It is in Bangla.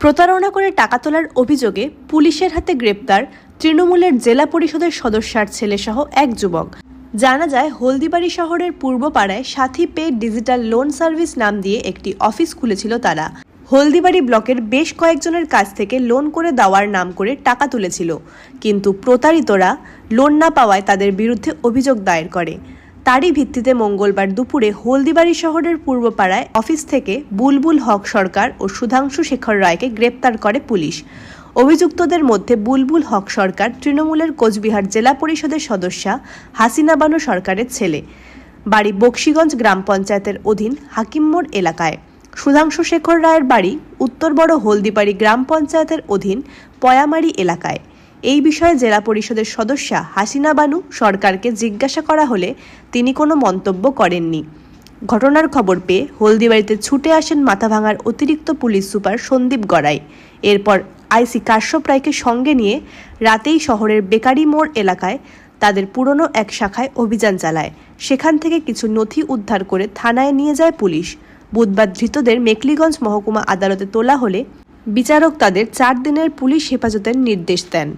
প্রতারণা করে টাকা তোলার অভিযোগে পুলিশের হাতে গ্রেপ্তার তৃণমূলের জেলা পরিষদের সদস্যার ছেলেসহ এক যুবক। জানা যায়, হলদিবাড়ি শহরের পূর্বপাড়ায় সাথী পে ডিজিটাল লোন সার্ভিস নাম দিয়ে একটি অফিস খুলেছিল তারা। হলদিবাড়ি ব্লকের বেশ কয়েকজনের কাছ থেকে লোন করে দেওয়ার নাম করে টাকা তুলেছিল। কিন্তু প্রতারিতরা লোন না পাওয়ায় তাদের বিরুদ্ধে অভিযোগ দায়ের করে। তারই ভিত্তিতে মঙ্গলবার দুপুরে হলদিবাড়ি শহরের পূর্বপাড়ায় অফিস থেকে বুলবুল হক সরকার ও সুধাংশু শেখর রায়কে গ্রেপ্তার করে পুলিশ। অভিযুক্তদের মধ্যে বুলবুল হক সরকার, তৃণমূলের কোচবিহার জেলা পরিষদের সদস্যা, হাসিনা বানু সরকারের ছেলে। বাড়ি বক্সিগঞ্জ গ্রাম পঞ্চায়েতের অধীন হাকিমমোড় এলাকায়। সুধাংশু শেখর রায়ের বাড়ি উত্তর বড় হলদিবাড়ি গ্রাম পঞ্চায়েতের অধীন পয়ামারি এলাকায়। এই বিষয়ে জেলা পরিষদের সদস্যা হাসিনা বানু সরকারকে জিজ্ঞাসা করা হলে তিনি কোনো মন্তব্য করেননি। ঘটনার খবর পেয়ে হলদিবাড়িতে ছুটে আসেন মাথাভাঙার অতিরিক্ত পুলিশ সুপার সন্দীপ গড়াই। এরপর আইসি কাশ্যপ রায়কে সঙ্গে নিয়ে রাতেই শহরের বেকারি মোড় এলাকায় তাদের পুরনো এক শাখায় অভিযান চালায়। সেখান থেকে কিছু নথি উদ্ধার করে থানায় নিয়ে যায় পুলিশ। বুধবার ধৃতদের মেকলিগঞ্জ মহকুমা আদালতে তোলা হলে বিচারক তাদের চার দিনের পুলিশ হেফাজতের নির্দেশ দেন।